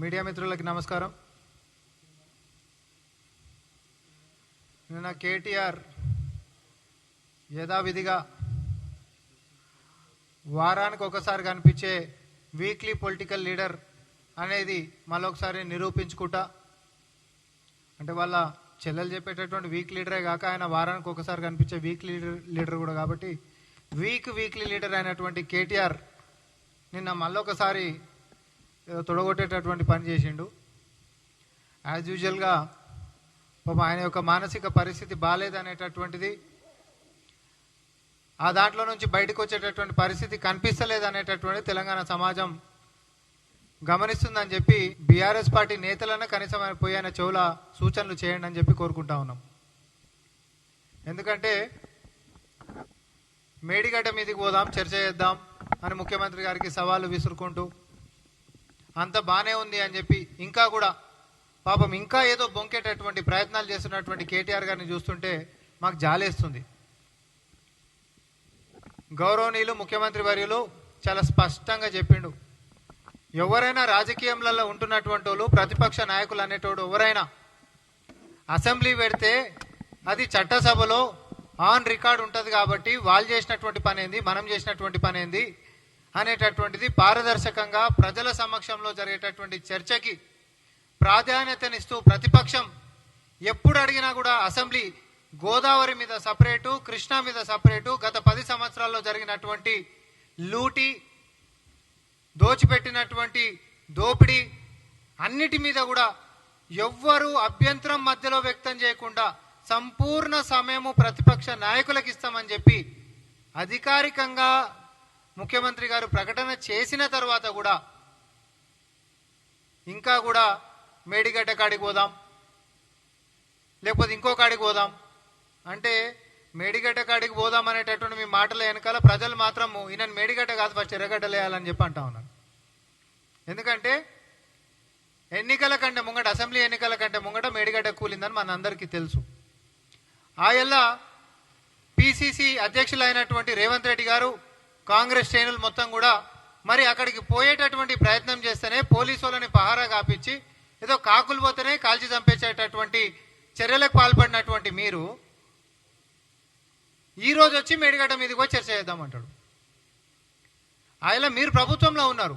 Media మిత్రులకి నమస్కారం. నిన్న కేటీఆర్ యథావిధిగా వారానికి ఒకసారి కనిపించే వీక్లీ పొలిటికల్ లీడర్ అనేది మళ్ళొకసారి నిరూపించుకుంటా అంటే వాళ్ళ చెల్లెలు చెప్పేటటువంటి వీక్ లీడరే కాక ఆయన వారానికి ఒకసారి కనిపించే వీక్ లీడర్ లీడర్ కూడా కాబట్టి వీక్ వీక్లీ లీడర్ అయినటువంటి కేటీఆర్ నిన్న మళ్ళొకసారి ఏదో తొడగొట్టేటటువంటి పని చేసిండు. యాజ్ యూజువల్గా పాపం ఆయన యొక్క మానసిక పరిస్థితి బాగాలేదనేటటువంటిది ఆ దాంట్లో నుంచి బయటకు వచ్చేటటువంటి పరిస్థితి కనిపిస్తలేదు అనేటటువంటి తెలంగాణ సమాజం గమనిస్తుందని చెప్పి బీఆర్ఎస్ పార్టీ నేతలన్నా కనీసం ఆయన చెవుల సూచనలు చేయండి అని చెప్పి కోరుకుంటా ఉన్నాం. ఎందుకంటే మేడిగడ్డ మీదకి పోదాం చర్చ చేద్దాం అని ముఖ్యమంత్రి గారికి సవాలు విసురుకుంటూ అంత బానే ఉంది అని చెప్పి ఇంకా కూడా పాపం ఇంకా ఏదో బొంకేటటువంటి ప్రయత్నాలు చేస్తున్నటువంటి కేటీఆర్ గారిని చూస్తుంటే మాకు జాలేస్తుంది. గౌరవనీయులు ముఖ్యమంత్రి వర్యులు చాలా స్పష్టంగా చెప్పిండు. ఎవరైనా రాజకీయంలలో ఉంటున్నటువంటి వాళ్ళు ప్రతిపక్ష నాయకులు అనేటోడు ఎవరైనా అసెంబ్లీ పెడితే అది చట్టసభలో ఆన్ రికార్డ్ ఉంటుంది కాబట్టి వాళ్ళు చేసినటువంటి పని ఏంది మనం చేసినటువంటి పని ఏంది అనేటటువంటిది పారదర్శకంగా ప్రజల సమక్షంలో జరిగేటటువంటి చర్చకి ప్రాధాన్యతనిస్తూ ప్రతిపక్షం ఎప్పుడు అడిగినా కూడా అసెంబ్లీ గోదావరి మీద సపరేటు కృష్ణా మీద సపరేటు గత పది సంవత్సరాల్లో జరిగినటువంటి లూటి దోచిపెట్టినటువంటి దోపిడీ అన్నిటి మీద కూడా ఎవ్వరూ అభ్యంతరం మధ్యలో వ్యక్తం చేయకుండా సంపూర్ణ సమయము ప్రతిపక్ష నాయకులకు ఇస్తామని చెప్పి అధికారికంగా ముఖ్యమంత్రి గారు ప్రకటన చేసిన తర్వాత కూడా ఇంకా కూడా మేడిగడ్డ కాడికి పోదాం లేకపోతే ఇంకో కాడికి పోదాం. అంటే మేడిగడ్డ కాడికి పోదాం అనేటటువంటి మీ మాటల వెనకాల ప్రజలు మాత్రము ఈయన మేడిగడ్డ కాదు ఫస్ట్ ఎర్రగడ్డలేయాలని చెప్పి అంటా ఉన్నాను ఎందుకంటే ఎన్నికల కంటే ముంగట అసెంబ్లీ ఎన్నికల కంటే ముంగట మేడిగడ్డ కూలిందని మన అందరికీ తెలుసు. ఆయల్లా పిసిసి అధ్యక్షులైనటువంటి రేవంత్ రెడ్డి గారు కాంగ్రెస్ శ్రేణులు మొత్తం కూడా మరి అక్కడికి పోయేటటువంటి ప్రయత్నం చేస్తేనే పోలీసు వాళ్ళని పహారా కాపించి ఏదో కాకులు పోతేనే కాల్చి చంపేసేటటువంటి చర్యలకు పాల్పడినటువంటి మీరు ఈరోజు వచ్చి మేడిగడ్డ మీదకి వచ్చి చర్చ చేద్దామంటాడు ఆయన మీరు ప్రభుత్వంలో ఉన్నారు.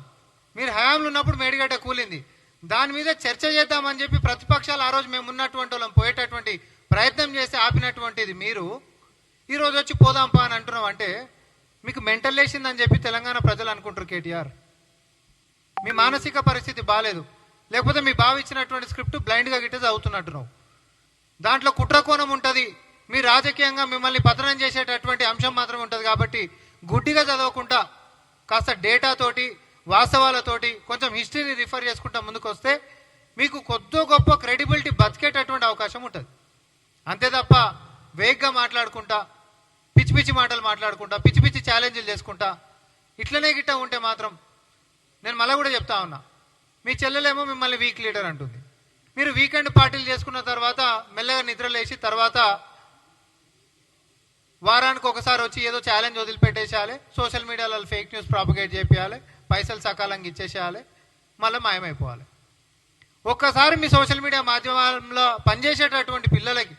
మీరు హయాంలో ఉన్నప్పుడు మేడిగడ్డ కూలింది. దాని మీద చర్చ చేద్దామని చెప్పి ప్రతిపక్షాలు ఆ రోజు మేము ఉన్నటువంటి వాళ్ళం పోయేటటువంటి ప్రయత్నం చేసి ఆపినటువంటిది మీరు. ఈరోజు వచ్చి పోదాంపా అని అంటున్నాం అంటే మీకు మెంటల్ లేచిందని చెప్పి తెలంగాణ ప్రజలు అనుకుంటారు కేటీఆర్. మీ మానసిక పరిస్థితి బాగాలేదు లేకపోతే మీ బావ ఇచ్చినటువంటి స్క్రిప్ట్ బ్లైండ్గా గిట్టే చదువుతున్నట్టున్నావు. దాంట్లో కుట్రకోణం ఉంటుంది. మీ రాజకీయంగా మిమ్మల్ని పతనం చేసేటటువంటి అంశం మాత్రం ఉంటుంది కాబట్టి గుడ్డిగా చదవకుండా కాస్త డేటాతోటి వాస్తవాలతోటి కొంచెం హిస్టరీని రిఫర్ చేసుకుంటా ముందుకు వస్తే మీకు కొద్దో గొప్ప క్రెడిబిలిటీ బతికేటటువంటి అవకాశం ఉంటుంది. అంతే తప్ప వేగ్గా మాట్లాడుకుంటా పిచ్చి పిచ్చి మాటలు మాట్లాడుకుంటా పిచ్చి పిచ్చి ఛాలెంజ్లు చేసుకుంటా. ఇట్లనే గిట్ట ఉంటే మాత్రం నేను మళ్ళీ కూడా చెప్తా ఉన్నా. మీ చెల్లెలేమో మిమ్మల్ని వీక్ లీడర్ అంటుంది. మీరు వీకెండ్ పార్టీలు చేసుకున్న తర్వాత మెల్లగా నిద్రలేసి తర్వాత వారానికి ఒకసారి వచ్చి ఏదో ఛాలెంజ్ వదిలిపెట్టేసేయాలి సోషల్ మీడియాలో ఫేక్ న్యూస్ ప్రాపగేట్ చేపియాలి పైసలు సకాలంగా ఇచ్చేసేయాలి మళ్ళీ మాయమైపోవాలి. ఒక్కసారి మీ సోషల్ మీడియా మాధ్యమాల్లో పనిచేసేటటువంటి పిల్లలకి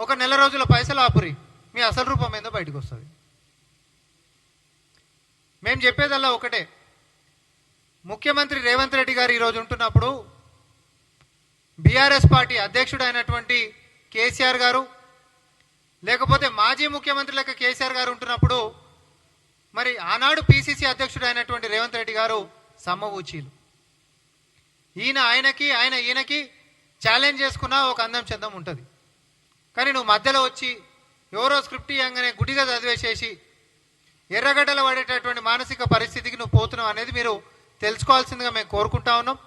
ఒక నెల రోజుల పైసలు ఆపురి. మీ అసలు రూపం ఏందో బయటకు వస్తుంది. మేము చెప్పేదల్లా ఒకటే. ముఖ్యమంత్రి రేవంత్ రెడ్డి గారు ఈరోజు ఉంటున్నప్పుడు బీఆర్ఎస్ పార్టీ అధ్యక్షుడు అయినటువంటి కేసీఆర్ గారు లేకపోతే మాజీ ముఖ్యమంత్రి లెక్క కేసీఆర్ గారు ఉంటున్నప్పుడు మరి ఆనాడు పిసిసి అధ్యక్షుడు అయినటువంటి రేవంత్ రెడ్డి గారు సమ్మవూచీలు. ఈయన ఆయనకి ఆయన ఈయనకి ఛాలెంజ్ చేసుకున్న ఒక అందం చందం ఉంటుంది. కానీ నువ్వు మధ్యలో వచ్చి ఎవరో స్క్రిప్ట్ ఇవ్వగానే గుడిగా చదివేసేసి ఎర్రగడ్డలు పడేటటువంటి మానసిక పరిస్థితికి నువ్వు పోతున్నావు అనేది మీరు తెలుసుకోవాల్సిందిగా మేము కోరుకుంటా ఉన్నాం.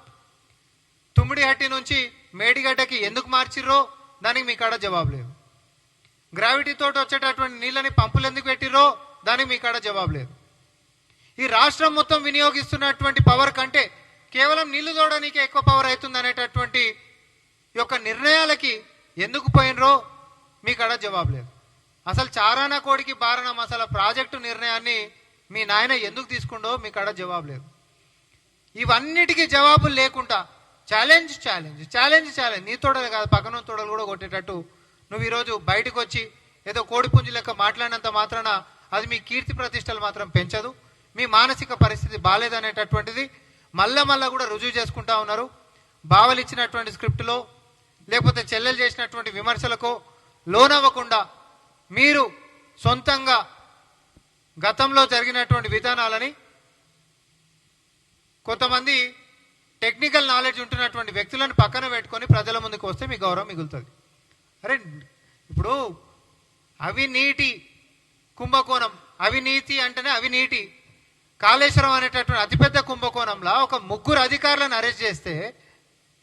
తుమ్మిడిహట్టి నుంచి మేడిగడ్డకి ఎందుకు మార్చిర్రో దానికి మీ కాడ జవాబు లేదు. గ్రావిటీతో వచ్చేటటువంటి నీళ్ళని పంపులు ఎందుకు పెట్టిర్రో దానికి మీ కాడ జవాబు లేదు. ఈ రాష్ట్రం మొత్తం వినియోగిస్తున్నటువంటి పవర్ కంటే కేవలం నీళ్ళు తోడడానికి ఎక్కువ పవర్ అవుతుంది అనేటటువంటి యొక్క నిర్ణయాలకి ఎందుకు పోయినరో మీ కాడ జవాబు లేదు. అసలు చారానా కోడికి బారణం అసలు ప్రాజెక్టు నిర్ణయాన్ని మీ నాయన ఎందుకు తీసుకుండో మీ కాడ జవాబు లేదు. ఇవన్నిటికీ జవాబులు లేకుండా ఛాలెంజ్ ఛాలెంజ్ ఛాలెంజ్ ఛాలెంజ్. నీ తోడలు కాదు పక్కన తోడలు కూడా కొట్టేటట్టు నువ్వు ఈరోజు బయటకు వచ్చి ఏదో కోడిపుంజు లెక్క మాట్లాడినంత మాత్రాన అది మీ కీర్తి ప్రతిష్టలు మాత్రం పెంచదు. మీ మానసిక పరిస్థితి బాగాలేదనేటటువంటిది మళ్ళా మళ్ళా కూడా రుజువు చేసుకుంటా ఉన్నారు. బావలిచ్చినటువంటి స్క్రిప్ట్లో లేకపోతే చెల్లెలు చేసినటువంటి విమర్శలకు లోనవ్వకుండా మీరు సొంతంగా గతంలో జరిగినటువంటి విధానాలని కొంతమంది టెక్నికల్ నాలెడ్జ్ ఉంటున్నటువంటి వ్యక్తులను పక్కన పెట్టుకొని ప్రజల ముందుకు వస్తే మీ గౌరవం మిగులుతుంది. అరే ఇప్పుడు అవినీటి కుంభకోణం అవినీతి అంటేనే అవినీటి కాళేశ్వరం అనేటటువంటి అతిపెద్ద కుంభకోణంలో ఒక ముగ్గురు అధికారులను అరెస్ట్ చేస్తే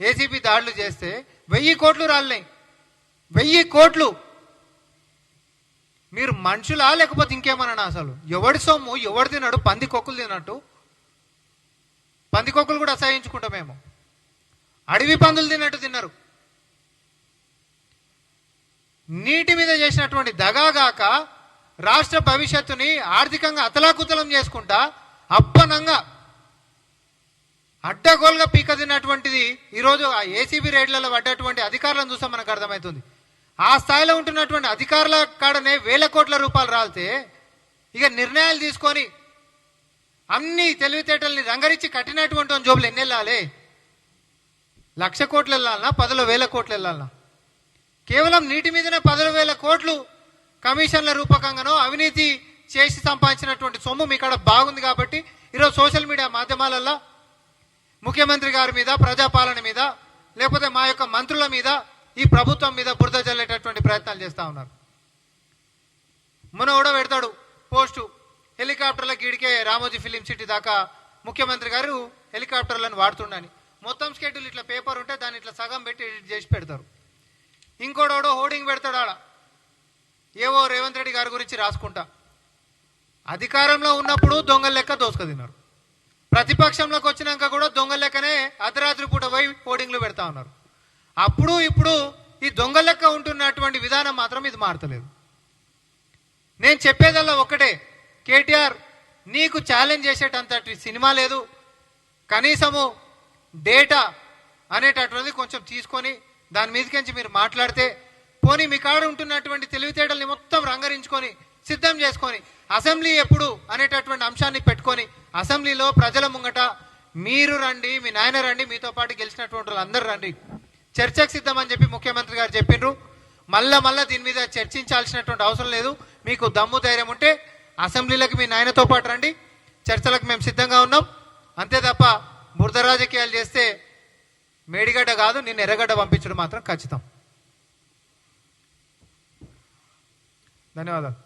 ఏసీబీ దాడులు చేస్తే వెయ్యి కోట్లు రాలినాయి. వెయ్యి కోట్లు మీరు మనుషులా లేకపోతే ఇంకేమన్నా అసలు? ఎవడి సొమ్ము ఎవడు తిన్నాడు పంది కొక్కులు తిన్నట్టు పంది కొక్కులు కూడా అసహించుకుంటాం మేము. అడవి పందులు తిన్నట్టు తిన్నారు. నీటి మీద చేసినటువంటి దగాగాక రాష్ట్ర భవిష్యత్తుని ఆర్థికంగా అతలాకుతలం చేసుకుంటా అప్పనంగా అడ్డగోలుగా పీక తిన్నటువంటిది ఈరోజు ఆ ఏసీబీ రేట్లలో పడ్డటువంటి అధికారులను చూస్తే మనకు అర్థమవుతుంది. ఆ స్థాయిలో ఉంటున్నటువంటి అధికారుల కాడనే వేల కోట్ల రూపాయలు రాలితే ఇక నిర్ణయాలు తీసుకొని అన్ని తెలివితేటల్ని రంగరించి కట్టినటువంటి జోబులు ఎన్ని వెళ్ళాలి? లక్ష కోట్లు వెళ్ళాలన్నా పదుల వేల కోట్లు వెళ్ళాలన్నా కేవలం నీటి మీదనే పదుల వేల కోట్లు కమిషన్ల రూపకంగానో అవినీతి చేసి సంపాదించినటువంటి సొమ్ము మీ కాడ బాగుంది కాబట్టి ఈరోజు సోషల్ మీడియా మాధ్యమాలలో ముఖ్యమంత్రి గారి మీద ప్రజాపాలన మీద లేకపోతే మా యొక్క మంత్రుల మీద ఈ ప్రభుత్వం మీద బురద జల్లేటటువంటి ప్రయత్నాలు చేస్తూ ఉన్నారు. మొన్న కూడా పెడతాడు పోస్టు. హెలికాప్టర్ల గీడికే రామోజీ ఫిలిం సిటీ దాకా ముఖ్యమంత్రి గారు హెలికాప్టర్లను వాడుతుండని. మొత్తం స్కెడ్యూల్ ఇట్లా పేపర్ ఉంటే దాన్ని ఇట్లా సగం పెట్టి ఎడిట్ చేసి పెడతారు. ఇంకోడోడో హోర్డింగ్ పెడతాడు ఆడ. ఏవో రేవంత్ రెడ్డి గారి గురించి రాసుకుంటా. అధికారంలో ఉన్నప్పుడు దొంగల లెక్క దోసుక తిన్నారు ప్రతిపక్షంలోకి వచ్చినాక కూడా దొంగల లెక్కనే అర్ధరాత్రి పూట పోయి హోర్డింగ్లు పెడతా ఉన్నారు. అప్పుడు ఇప్పుడు ఈ దొంగ లెక్క ఉంటున్నటువంటి విధానం మాత్రం ఇది మారతలేదు. నేను చెప్పేదల్లా ఒక్కటే. కేటీఆర్ నీకు ఛాలెంజ్ చేసేటంతటి సినిమా లేదు. కనీసము డేటా అనేటటువంటిది కొంచెం తీసుకొని దాని మీదకించి మీరు మాట్లాడితే పోనీ మీ కాడ ఉంటున్నటువంటి తెలివితేటల్ని మొత్తం రంగరించుకొని సిద్ధం చేసుకొని అసెంబ్లీ ఎప్పుడు అనేటటువంటి అంశాన్ని పెట్టుకొని అసెంబ్లీలో ప్రజల ముంగట మీరు రండి మీ నాయన రండి మీతో పాటు గెలిచినటువంటి వాళ్ళు అందరూ రండి. చర్చకు సిద్ధం అని చెప్పి ముఖ్యమంత్రి గారు చెప్పిండ్రు. మళ్ళా మళ్ళా దీని మీద చర్చించాల్సినటువంటి అవసరం లేదు. మీకు దమ్ము ధైర్యం ఉంటే అసెంబ్లీలకు మీ నాయనతో పాటు రండి. చర్చలకు మేము సిద్ధంగా ఉన్నాం. అంతే తప్ప బురద రాజకీయాలు చేస్తే మేడిగడ్డ కాదు నిన్ను ఎర్రగడ్డ పంపించడం మాత్రం ఖచ్చితం. ధన్యవాదాలు.